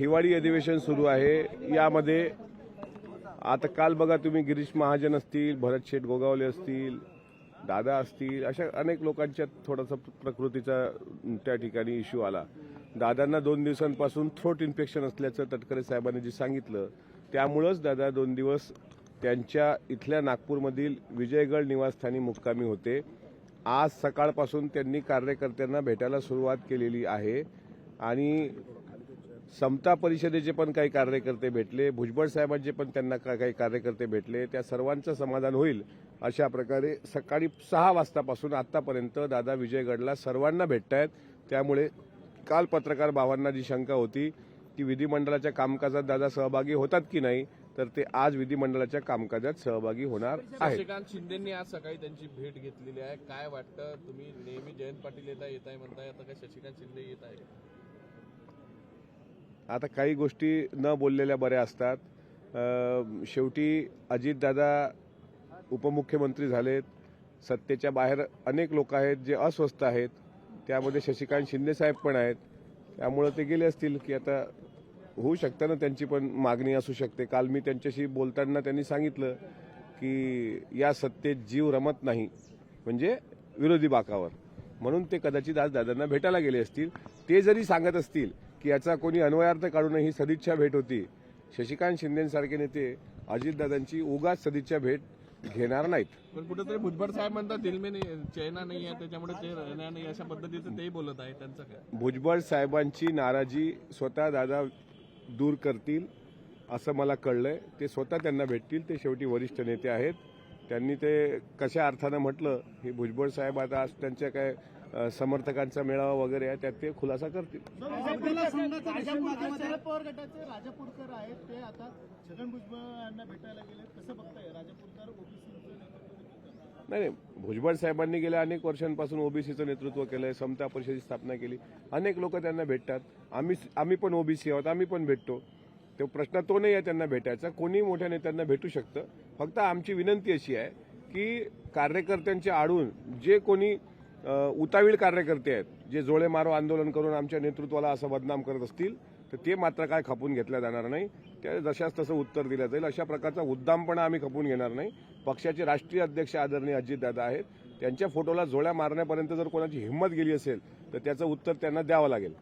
हिवाळी अधिवेशन सुरू आहे. यामध्ये आता काल बघा तुम्ही गिरीश महाजन असतील भरत शेठ गोगावले असतील दादा असतील अशा अनेक लोकांच्या थोडासा प्रकृतीचा त्या ठिकाणी इश्यू आला. दादांना दोन दिवसांपासून थ्रोट इन्फेक्शन असल्याचं तटकरे साहेबांनी जे सांगितलं त्यामुळंच दादा दोन दिवस त्यांच्या इथल्या नागपूरमधील विजयगड निवासस्थानी मुक्कामी होते. आज सकाळपासून त्यांनी कार्यकर्त्यांना भेटायला सुरुवात केलेली आहे आणि समता परिषदेचे पण काही कार्यकर्ते भेटले भुजबळ साहेबांचे पण त्यांना का- काही कार्यकर्ते भेटले. त्या सर्वांचं समाधान होईल अशा प्रकारे सकाळी सहा वाजतापासून आतापर्यंत दादा विजयगडला सर्वांना भेटतायत. त्यामुळे काल पत्रकार भावांना जी शंका होती की विधिमंडळाच्या कामकाजात दादा सहभागी होतात की नाही तर ते आज विधिमंडळाच्या कामकाजात सहभागी होणार आहेत. शशिकांत शिंदेंनी आज सकाळी त्यांची भेट घेतलेली आहे. काय वाटतं? तुम्ही नेहमी जयंत पाटील येत आहे येत आहे म्हणताय. आता काय शशिकांत शिंदे येत आहे आता काही गोष्टी न बोललेल्या बऱ्या असतात. शेवटी अजितदादा उपमुख्यमंत्री झालेत. सत्तेच्या बाहेर अनेक लोक आहेत जे अस्वस्थ आहेत. त्यामध्ये शशिकांत शिंदेसाहेब पण आहेत. त्यामुळं ते गेले असतील की आता होऊ शकतं ना त्यांची पण मागणी असू शकते. काल मी त्यांच्याशी बोलताना त्यांनी सांगितलं की या सत्तेत जीव रमत नाही. म्हणजे विरोधी बाकावर. म्हणून ते कदाचित आज दादांना भेटायला गेले असतील. ते जरी सांगत असतील की याचा कोणी अन्वयार्थ काढून ही सदिच्छा भेट होती. शशिकांत शिंदेसारखे नेते अजितदादांची उगाच सदिच्छा भेट घेणार नाहीत. पण कुठेतरी भुजबळ साहेब म्हणतात दिल में नाही चैना नाही आहे त्याच्यामुळे ते राहणार नाही अशा पद्धतीचं तेही बोलत आहे त्यांचं काय? भुजबळ साहेबांची नाराजी स्वतः दादा दूर करतील असं मला कळलंय. ते स्वतः त्यांना भेटतील ते शेवटी वरिष्ठ नेते आहेत. त्यांनी ते कशा अर्थानं म्हटलं हे भुजबळ साहेब आता आज त्यांच्या काय समर्थकांचा मेळावा वगैरे आहे त्यात ते खुलासा करतील. राजापूरकर आहेत ते आता छगन भुजबळ यांना भेटायला गेले कसं बघताय? राजापूरकर नाही नाही भुजबळ साहेबांनी गेल्या अनेक वर्षांपासून ओबीसीचं नेतृत्व केलंय समता परिषदेची स्थापना केली. अनेक लोक त्यांना भेटतात. आम्ही आम्ही पण ओबीसी आहोत आम्ही पण भेटतो. तो प्रश्न तो नाही आहे त्यांना भेटायचा. कोणी मोठ्या नेत्यांना भेटू शकतं. फक्त आमची विनंती अशी आहे की कार्यकर्त्यांच्या आडून जे कोणी उतावीळ कार्यकर्ते आहेत जे जोळे मारो आंदोलन करून आमच्या नेतृत्वाला असं बदनाम करत असतील तर ते मात्र काय खपून घेतल्या जाणार नाही. त्या जशाच तसं उत्तर दिलं जाईल. अशा प्रकारचा उद्दामपणा आम्ही खपून घेणार नाही. पक्षाचे राष्ट्रीय अध्यक्ष आदरणीय अजितदादा आहेत. त्यांच्या फोटोला जोड्या मारण्यापर्यंत जर कोणाची हिंमत गेली असेल तर त्याचं उत्तर त्यांना द्यावं लागेल.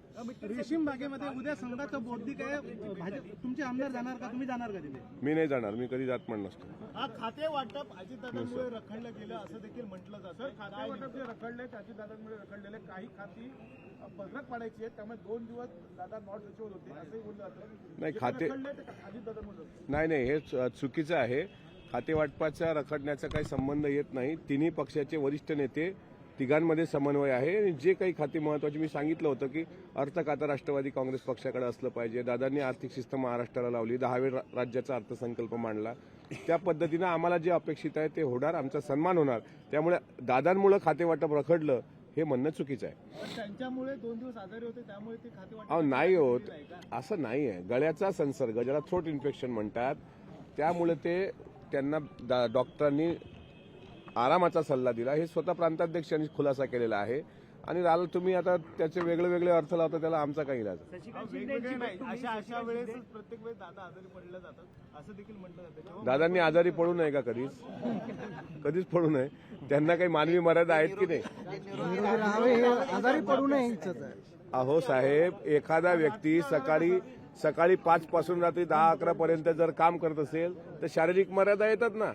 रेशीम बागेमध्ये उद्या संघाचं बौद्धिक आहे. तुमचे आमदार जाणार का? तुम्ही जाणार का तिथे? मी नाही जाणार मी कधी जात पण नसतो. हा खाते वाटप अजितदादांमुळे रखडलं गेलं असं देखील म्हटलं जातं. खाते वाटप जे रखडले त्याची दादांमुळे रखडलेले. काही खाती पलरक पाडायची आहेत. त्यामुळे दोन दिवस दादा नॉट रिच्युअल होते असंही बोललं जातं. नाही खाते रखडले ते अजित दादांमुळे नाही नाही हे चुकीचं आहे. खातेवाटपाचा रखडण्याचा काही संबंध येत नाही. तिन्ही पक्षाचे वरिष्ठ नेते तिघांमध्ये समन्वय आहे. आणि जे काही खाती महत्वाची मी सांगितलं होतं की अर्थ खातं राष्ट्रवादी काँग्रेस पक्षाकडे असलं पाहिजे. दादांनी आर्थिक शिस्त महाराष्ट्राला लावली. दहावे राज्याचा अर्थसंकल्प मांडला. त्या पद्धतीनं आम्हाला जे अपेक्षित आहे ते होणार. आमचा सन्मान होणार. त्यामुळे दादांमुळे खातेवाटप रखडलं हे म्हणणं चुकीचं आहे. त्यांच्यामुळे दोन दिवस आजारी होते त्यामुळे ते खाते नाही होत. असं नाही आहे गळ्याचा संसर्ग ज्याला थ्रोट इन्फेक्शन म्हणतात त्यामुळे ते त्यांना डा- डॉक्टरांनी आरामाचा सल्ला दिला. हे स्वतः प्रांताध्यक्षांनी खुलासा केलेला आहे. आणि राहिलं तुम्ही आता त्याचे वेगळे वेगळे अर्थ लावता त्याला आमचा काही इलाज नाही. वेगवेगळे नाही. अशा अशा वेळेस प्रत्येक वेळेस दादा आजारी पडले जातात. असं देखील म्हटलं जातं. जेव्हा दादांनी आजारी पडू नये का कधीच? कधीच पडू नये. त्यांना काही मानवी मर्यादा आहेत की नाही? आजारी पडू नये अहो साहेब एखादा व्यक्ती सकाळी सकाळी पाच पासून रात्री दहा अकरा पर्यंत जर काम करत असेल तर शारीरिक मर्यादा येतात ना.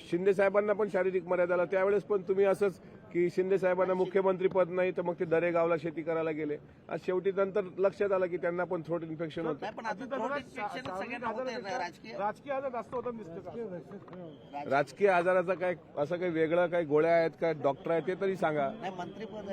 शिंदे साहेबांना पण शारीरिक मर्यादाला त्यावेळेस पण तुम्ही असंच की शिंदे साहेबांना मुख्यमंत्री पद नाही तर मग ते दरेगावला शेती करायला गेले. आज शेवटी नंतर लक्षात आलं की त्यांना पण थ्रोट इन्फेक्शन होतं. राजकीय आजाराचा काय असं काही वेगळं काही गोळ्या आहेत का डॉक्टर आहेत ते तरी सांगा. मंत्रीपद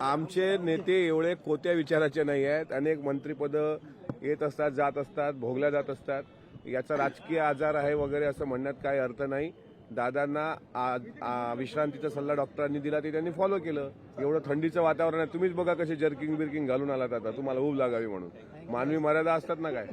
आमचे नेते एवढे कोत्या विचाराचे नाही आहेत. अनेक मंत्रिपदं येत असतात जात असतात भोगल्या जात असतात. याचा राजकीय आजार आहे वगैरे असं म्हणण्यात काही अर्थ नाही. दादांना विश्रांतीचा सल्ला डॉक्टरांनी दिला ते त्यांनी फॉलो केलं. एवढं थंडीचं वातावरण आहे. तुम्हीच बघा कसे जर्किंग बिर्किंग घालून आलात आता. तुम्हाला ऊब लागावी म्हणून. मानवी मर्यादा असतात ना काय?